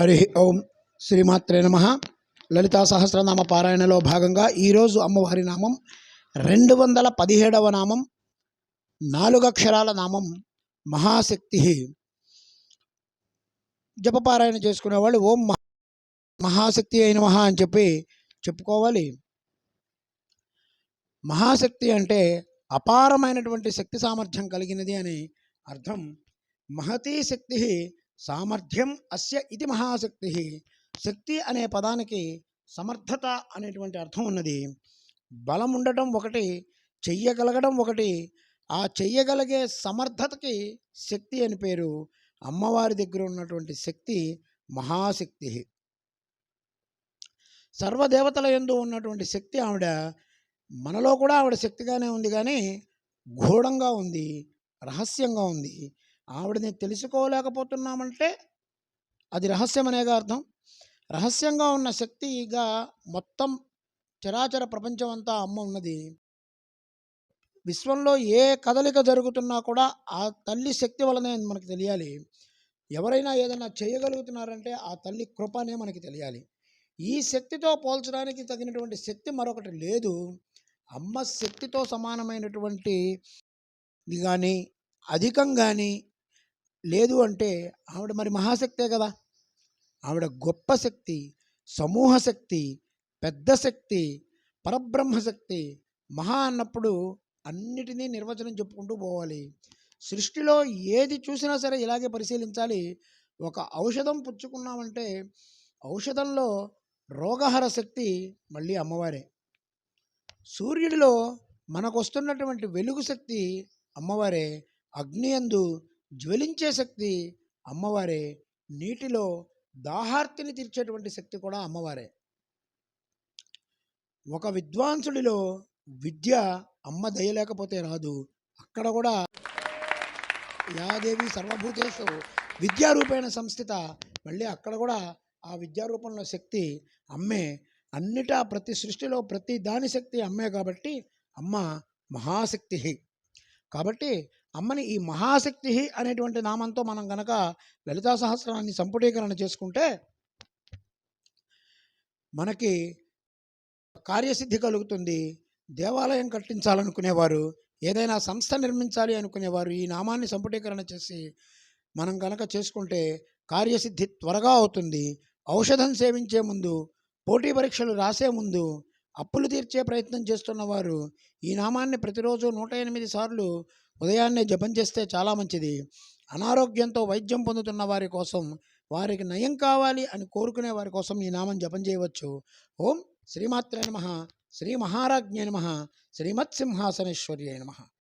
హరి ఓం శ్రీమాత్రే నమ. లలితా సహస్రనామ పారాయణలో భాగంగా ఈరోజు అమ్మవారి నామం రెండు వందల పదిహేడవ నామం నాలుగు అక్షరాల నామం మహాశక్తి. జపపారాయణ చేసుకునేవాళ్ళు ఓం మహా మహాశక్తి అయిన మహా అని చెప్పి చెప్పుకోవాలి. మహాశక్తి అంటే అపారమైనటువంటి శక్తి సామర్థ్యం కలిగినది అని అర్థం. మహతీ శక్తి సామర్థ్యం అస్య ఇది మహాశక్తి. శక్తి అనే పదానికి సమర్థత అనేటువంటి అర్థం ఉన్నది. బలం ఉండటం ఒకటి చెయ్యగలగడం ఒకటి ఆ చెయ్యగలిగే సమర్థతకి శక్తి అని పేరు. అమ్మవారి దగ్గర ఉన్నటువంటి శక్తి మహాశక్తి. సర్వదేవతల యందు ఉన్నటువంటి శక్తి ఆవిడ మనలో కూడా ఆవిడ శక్తిగానే ఉంది కానీ ఘోడంగా ఉంది రహస్యంగా ఉంది. ఆవిడని తెలుసుకోలేకపోతున్నామంటే అది రహస్యం అనేగా అర్థం. రహస్యంగా ఉన్న శక్తిగా మొత్తం చరాచర ప్రపంచం అంతా అమ్మ ఉన్నది. విశ్వంలో ఏ కదలిక జరుగుతున్నా కూడా ఆ తల్లి శక్తి వలనే మనకు తెలియాలి. ఎవరైనా ఏదైనా చేయగలుగుతున్నారంటే ఆ తల్లి కృపనే మనకి తెలియాలి. ఈ శక్తితో పోల్చడానికి తగినటువంటి శక్తి మరొకటి లేదు. అమ్మ శక్తితో సమానమైనటువంటి కానీ అధికం కానీ లేదు అంటే ఆవిడ మరి మహాశక్తే కదా. ఆవిడ గొప్ప శక్తి సమూహ శక్తి పెద్ద శక్తి పరబ్రహ్మశక్తి మహా అన్నప్పుడు అన్నిటినీ నిర్వచనం చెప్పుకుంటూ పోవాలి. సృష్టిలో ఏది చూసినా సరే ఇలాగే పరిశీలించాలి. ఒక ఔషధం పుచ్చుకున్నామంటే ఔషధంలో రోగహర శక్తి మళ్ళీ అమ్మవారే. సూర్యుడిలో మనకు వస్తున్నటువంటి వెలుగు శక్తి అమ్మవారే. అగ్ని యందు జ్వలించే శక్తి అమ్మవారే. నీటిలో దాహార్తిని తీర్చేటువంటి శక్తి కూడా అమ్మవారే. ఒక విద్వాంసుడిలో విద్య అమ్మ దయలేకపోతే రాదు. అక్కడ కూడా యాదేవి సర్వభూతేషు విద్యారూపేణ సంస్థిత. మళ్ళీ అక్కడ కూడా ఆ విద్యారూపంలో శక్తి అమ్మే. అన్నిటా ప్రతి సృష్టిలో ప్రతి దాని శక్తి అమ్మే కాబట్టి అమ్మ మహాశక్తి. కాబట్టి అమ్మని ఈ మహాశక్తి అనేటువంటి నామంతో మనం గనక లలితా సహస్రాన్ని సంపుటీకరణ చేసుకుంటే మనకి కార్యసిద్ధి కలుగుతుంది. దేవాలయం కట్టించాలనుకునేవారు ఏదైనా సంస్థ నిర్మించాలి అనుకునేవారు ఈ నామాన్ని సంపుటీకరణ చేసి మనం కనుక చేసుకుంటే కార్యసిద్ధి త్వరగా అవుతుంది. ఔషధం సేవించే ముందు పోటీ పరీక్షలు రాసే ముందు అప్పులు తీర్చే ప్రయత్నం చేస్తున్నవారు ఈ నామాన్ని ప్రతిరోజు నూట ఎనిమిది సార్లు ఉదయాన్నే జపం చేస్తే చాలా మంచిది. అనారోగ్యంతో వైద్యం పొందుతున్న వారి కోసం వారికి నయం కావాలి అని కోరుకునే వారి కోసం ఈ నామం జపం చేయవచ్చు. ఓం శ్రీమాత్రే నమ. శ్రీ మహారాజ్ఞే నమ. శ్రీమత్సింహాసనేశ్వర్యే నమ.